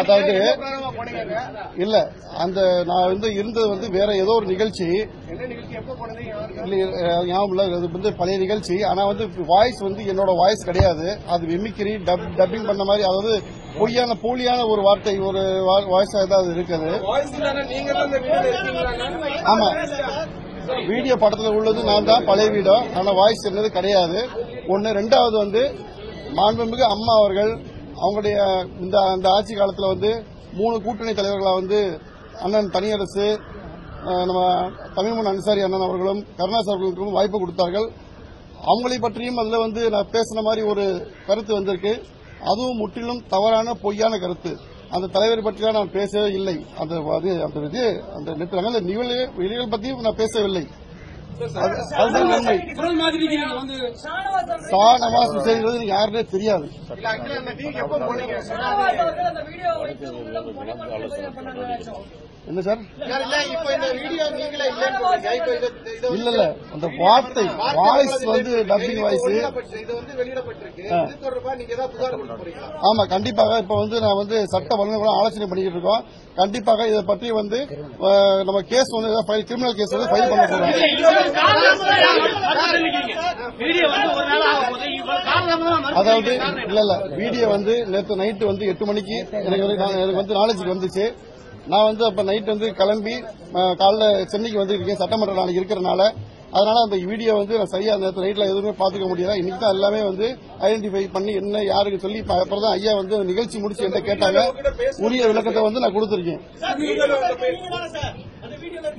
அதாவது இல்ல அந்த நான் வந்து இருந்தது வந்து வேற ஏதோ ஒரு நிகழ்ச்சி. ஞாபகம் இல்ல. அது வந்து பழைய நிகழ்ச்சி. ஆனா வந்து வாய்ஸ் வந்து என்னோட வாய்ஸ் கிடையாது. அது மிமிக்ரி டப்பிங் பண்ண மாதிரி அதாவது பொய்யான போலியான ஒரு வார்த்தை ஒரு வாய்ஸா ஏதாவது இருக்குது. ஆமா. வீடியோ படத்துல உள்ளது நான் தான் பழைய வீடியோ ஆனா வாய்ஸ் என்னது கிடையாது. ஒன்னு ரெண்டாவது வந்து மாண்புமிகு அம்மா அவர்கள் அவங்களுடைய இந்த அந்த ஆட்சி காலத்தில் வந்து மூணு கூட்டணி தலைவர்களாக வந்து அண்ணன் தனியரசு நம்ம தமிழ்மன் அன்சாரி அண்ணன் அவர்களும் கருணாஸ் அவர்களுக்கும் வாய்ப்பு கொடுத்தார்கள். அவங்களை பற்றியும் அதில் வந்து நான் பேசின மாதிரி ஒரு கருத்து வந்திருக்கு. அதுவும் முற்றிலும் தவறான பொய்யான கருத்து. அந்த தலைவர் பற்றிலாம் நான் பேசவே இல்லை. அந்த அது அந்த இது அந்த நிறுத்தினாங்க அந்த நிகழ்வு நிகழ்வு பற்றியும் நான் பேசவில்லை. அது- அதுதான் உண்மை குரல் மாதிரி நீங்க வந்து சா நவாஸ் ஹுசைன்றது எனக்கு யாருன்னே தெரியாது. என்ன சார்? இல்ல இல்ல. அந்த வார்த்தை வாய்ஸ் வந்து டப்பிங் வாய்ஸ் ஆமா கண்டிப்பாக. இப்ப வந்து நான் வந்து சட்ட வல்லுநர்களும் ஆலோசனை பண்ணிக்கிட்டு இருக்கோம். கண்டிப்பாக இதை பற்றி வந்து நம்ம கேஸ் வந்து ஃபைல் கிரிமினல் கேஸ் வந்து ஃபைல் பண்ண போறோம். அதாவது இல்ல இல்ல. வீடியோ வந்து நேற்று நைட்டு வந்து எட்டு மணிக்கு எனக்கு எனக்கு வந்து நாலேஜுக்கு வந்துச்சு. நான் வந்து அப்ப நைட் வந்து கிளம்பி காலைல சென்னைக்கு வந்திருக்கேன். சட்டமன்ற நாளைக்கு இருக்கிறனால. அதனால அந்த வீடியோ வந்து நான் சரியா நேற்று நைட்ல எதுவுமே பாத்துக்க முடியல. இன்னைக்கு தான் எல்லாமே வந்து ஐடென்டிஃபை பண்ணி என்ன யாருக்கு சொல்லி அப்புறம் தான் ஐயா வந்து நிகழ்ச்சி முடிச்சு என்ன கேட்டாங்க. உரிய விளக்கத்தை வந்து நான் கொடுத்திருக்கேன்.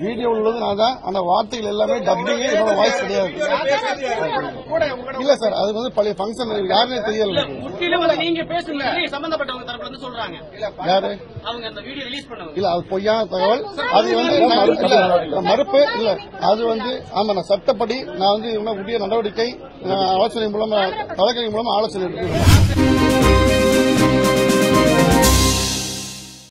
வீடியோ உள்ளது நான் தான் ஆனா வார்த்தைகள் எல்லாமே டப்பிங் என்னோட வாய்ஸ் கிடையாது. இல்ல சார் அது வந்து பழைய ஃபங்க்ஷன் யாருன்னே தெரியல. நீங்க பேசுங்க சம்பந்தப்பட்டவங்க தரப்புல இருந்து சொல்றாங்க. யாரு? அவங்க அந்த வீடியோ ரிலீஸ் பண்ணவங்க. இல்ல அது பொய்யான தகவல். அது வந்து மறுப்பு இல்ல அது வந்து ஆமா நான் சட்டப்படி நான் வந்து இன்னும் உரிய நடவடிக்கை ஆலோசனை மூலமா வழக்கறிஞர் மூலமா ஆலோசனை எடுக்கிறேன்